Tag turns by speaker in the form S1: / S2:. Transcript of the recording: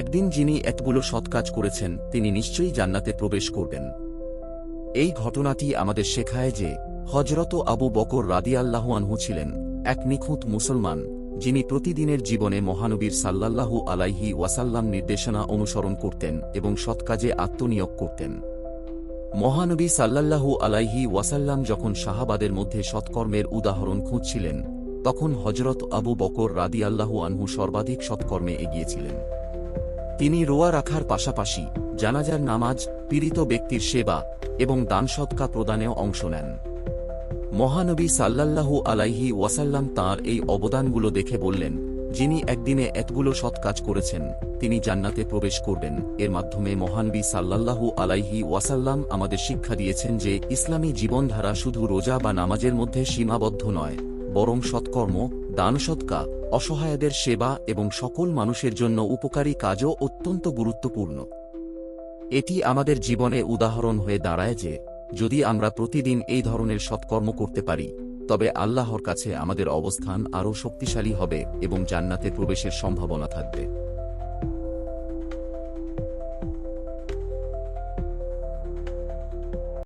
S1: একদিন যিনি এতগুলো সৎ কাজ করেছেন, তিনি নিশ্চয়ই জান্নাতে প্রবেশ করবেন। এই ঘটনাটি আমাদের শেখায় যে হজরত আবু বকর রাদিয়াল্লাহু আনহু ছিলেন এক নিখুঁত মুসলমান, যিনি প্রতিদিনের জীবনে মহানবীর সাল্লাল্লাহু আলাইহি ওয়াসাল্লাম নির্দেশনা অনুসরণ করতেন এবং সৎকাজে আত্মনিয়োগ করতেন। মহানবী সাল্লাল্লাহু আলাইহি ওয়াসাল্লাম যখন শাহাবাদের মধ্যে সৎকর্মের উদাহরণ খুঁজছিলেন, তখন হজরত আবু বকর রাদিয়াল্লাহু আনহু সর্বাধিক সৎকর্মে এগিয়েছিলেন। তিনি রোয়া রাখার পাশাপাশি জানাজার নামাজ, পীড়িত ব্যক্তির সেবা এবং দান সৎকা প্রদানেও অংশ নেন। মহানবী সাল্লাল্লাহু আলাইহি ওয়াসাল্লাম তাঁর এই অবদানগুলো দেখে বললেন, যিনি একদিনে এতগুলো সৎ কাজ করেছেন, তিনি জান্নাতে প্রবেশ করবেন। এর মাধ্যমে মহানবী সাল্লাল্লাহু আলাইহি ওয়াসাল্লাম আমাদের শিক্ষা দিয়েছেন যে ইসলামী জীবনধারা শুধু রোজা বা নামাজের মধ্যে সীমাবদ্ধ নয় বরং সৎকর্ম, দান সৎকা, অসহায়দের সেবা এবং সকল মানুষের জন্য উপকারী কাজও অত্যন্ত গুরুত্বপূর্ণ। এটি আমাদের জীবনে উদাহরণ হয়ে দাঁড়ায় যে, যদি আমরা প্রতিদিন এই ধরনের সৎকর্ম করতে পারি, তবে আল্লাহর কাছে আমাদের অবস্থান আরও শক্তিশালী হবে এবং জান্নাতে প্রবেশের সম্ভাবনা থাকবে।